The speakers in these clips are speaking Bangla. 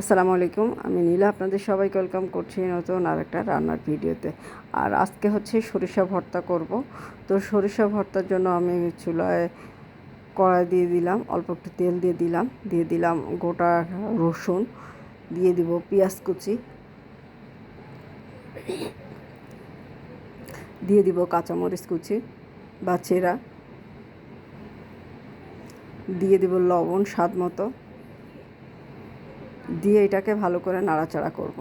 আসসালামু আলাইকুম, আমি নীলা, আপনাদের সবাইকে ওয়েলকাম করছি নতুন আর একটা রান্নার ভিডিওতে। আর আজকে হচ্ছে সরিষা ভর্তা করব। তো সরিষা ভর্তার জন্য আমি চুলায় কড়াই দিয়ে দিলাম, অল্প একটু তেল দিয়ে দিলাম দিয়ে দিলাম গোটা রসুন, দিয়ে দিব পেঁয়াজ কুচি, দিয়ে দিব কাঁচামরিচ কুচি বা চেরা, দিয়ে দিব লবণ স্বাদ মতো। দিয়ে এটাকে ভালো করে নাড়াচাড়া করব।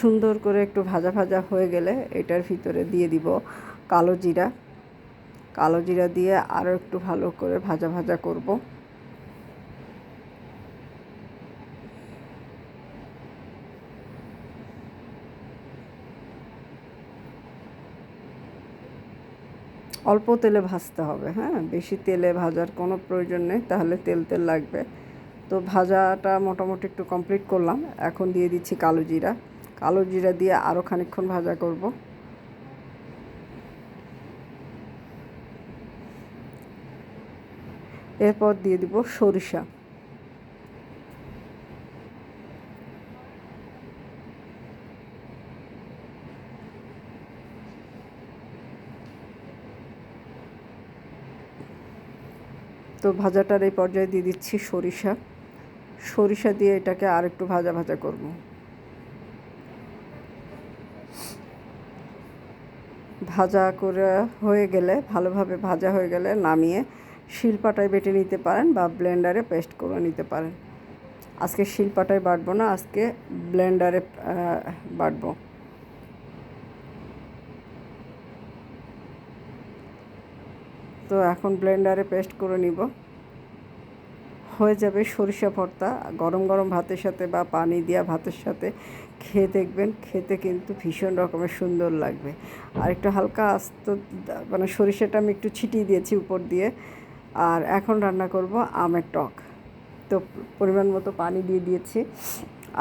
সুন্দর করে একটু ভাজা ভাজা হয়ে গেলে এটার ভিতরে দিয়ে দিব কালো জিরা। কালো জিরা দিয়ে আরও একটু ভালো করে ভাজা ভাজা করব। অল্প তেলে ভাজতে হবে হ্যাঁ? বেশি তেলে ভাজার কোনো প্রয়োজন নেই, তাহলে তেল তেল লাগবে। তো ভাজাটা মোটামুটি একটু কমপ্লিট করলাম। এখন দিয়ে দিচ্ছি কালো জিরা। কালো জিরা দিয়ে আরও খানিক্ষণ ভাজা করব। এরপর দিয়ে দিব সরিষা। তো ভাজাটার এই পর্যায়ে দিয়ে দিচ্ছি সরিষা। সরিষা দিয়ে এটাকে আর একটু ভাজা ভাজা করব। ভাজা করে হয়ে গেলে, ভালোভাবে ভাজা হয়ে গেলে নামিয়ে শিলপাটায় বেটে নিতে পারেন বা ব্লেন্ডারে পেস্ট করে নিতে পারেন। আজকে শিলপাটায় বাটবো না, আজকে ব্লেন্ডারে বাটবো। তো এখন ব্লেন্ডারে পেস্ট করে নিব। হয়ে যাবে সরিষা ভর্তা, গরম গরম ভাতের সাথে বা পানি দেওয়া ভাতের সাথে। খেয়ে দেখবেন, খেতে কিন্তু ভীষণ রকমের সুন্দর লাগবে। আর একটু হালকা আস্ত মানে সরিষাটা আমি একটু ছিটিয়ে দিয়েছি উপর দিয়ে। আর এখন রান্না করব আমের টক। তো পরিমাণ মতো পানি দিয়ে দিয়েছি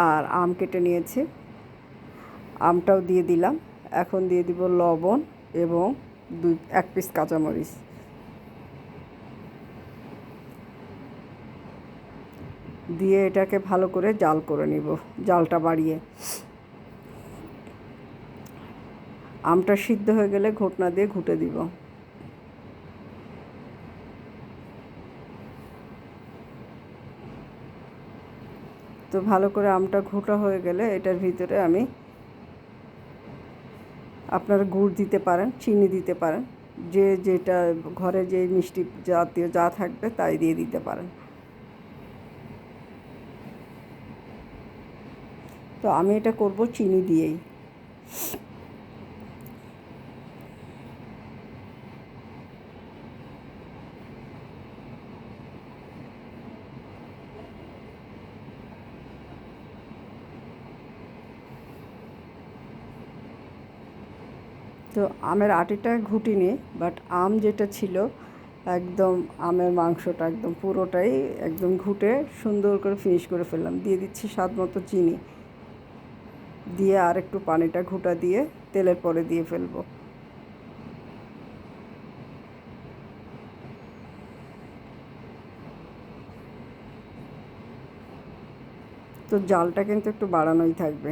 আর আম কেটে নিয়েছি। আমটাও দিয়ে দিলাম। এখন দিয়ে দিব লবণ এবং দুই, এক পিস কাঁচামরিচ। দিয়ে এটাকে ভালো করে জাল করে নিব, জালটা বাড়িয়ে। আমটা সিদ্ধ হয়ে গেলে ঘটনা দিয়ে ঘুটে দিব। তো ভালো করে আমটা ঘোটা হয়ে গেলে এটার ভিতরে আমি আপনারা গুড় দিতে পারেন, চিনি দিতে পারেন, যে যেটা ঘরে যে মিষ্টি জাতীয় যা থাকবে তাই দিয়ে দিতে পারেন। তো আমি এটা করব চিনি দিয়েই। তো আমের আটিটা ঘুটিনি বাট আম যেটা ছিল, একদম আমের মাংসটা একদম পুরোটাই একদম ঘুটে সুন্দর করে ফিনিশ করে ফেললাম। দিয়ে দিচ্ছি স্বাদ মতো চিনি। দিয়ে আর একটু পানিটা ঘুটা দিয়ে তেলের পরে দিয়ে ফেলব। তো জালটা কিন্তু একটু বাড়ানোই থাকবে।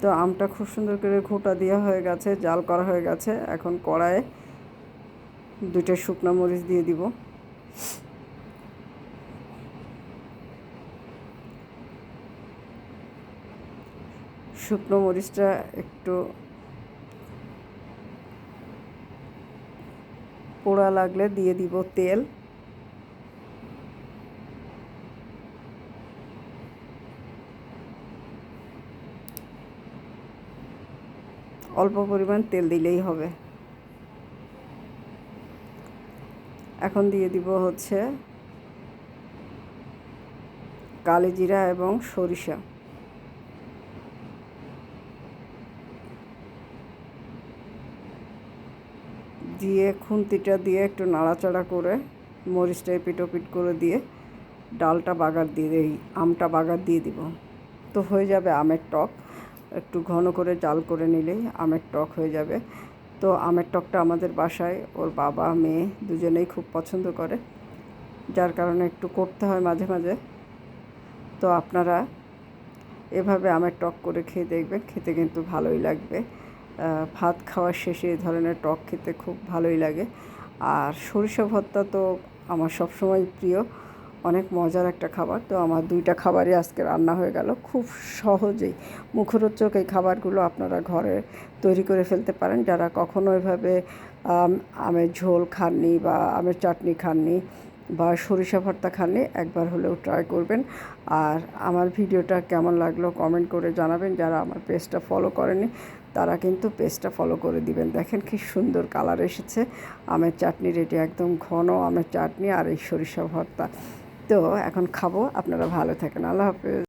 তো আমটা খুব সুন্দর করে ঘোটা দেওয়া হয়ে গেছে, জাল করা হয়ে গেছে। এখন কড়াইয়ে দুইটা শুকনো মরিচ দিয়ে দিব। শুকনো মরিচটা একটু পোড়া লাগলে দিয়ে দিব তেল। অল্প পরিমাণ তেল দিলেই হবে। এখন দিয়ে দিব হচ্ছে কালি জিরা এবং সরিষা। দিয়ে, খুন্তিটা দিয়ে একটু নাড়াচাড়া করে মরিচটা পিটোপিট করে দিয়ে ডালটা বাগার দিয়ে দিই, আমটা বাগার দিয়ে দিব। তো হয়ে যাবে আমের টক। একটু ঘন করে জাল করে নিলেই আমের টক হয়ে যাবে। তো আমের টকটা আমাদের বাসায়, ওর বাবা, মেয়ে দুজনেই খুব পছন্দ করে। যার কারণে একটু করতে হয় মাঝে মাঝে। তো আপনারা এভাবে আমের টক করে খেয়ে দেখবেন, খেতে কিন্তু ভালোই লাগবে। ভাত খাওয়ার শেষে এই ধরনের টক খেতে খুব ভালোই লাগে। আর সরিষা ভর্তা তো আমার সবসময় প্রিয়। অনেক মজার একটা খাবার। তো আমার দুইটা খাবারই আজকে রান্না হয়ে গেল। খুব সহজেই মুখরোচক এই খাবারগুলো আপনারা ঘরে তৈরি করে ফেলতে পারেন। যারা কখনো এভাবে আম, আমের ঝোল খাননি বা আমের চাটনি খাননি বা সরিষা ভর্তা খাননি একবার হলেও ট্রাই করবেন। আর আমার ভিডিওটা কেমন লাগল কমেন্ট করে জানাবেন। যারা আমার পেজটা ফলো করেনি তারা কিন্তু পেস্টটা ফলো করে দিবেন। দেখেন কি সুন্দর কালার এসেছে। আমের চাটনি রেডি একদম ঘন আমের চাটনি আর এই সরিষা ভর্তা। তো এখন খাব, আপনারা ভালো থাকেন। আল্লাহ হাফেজ।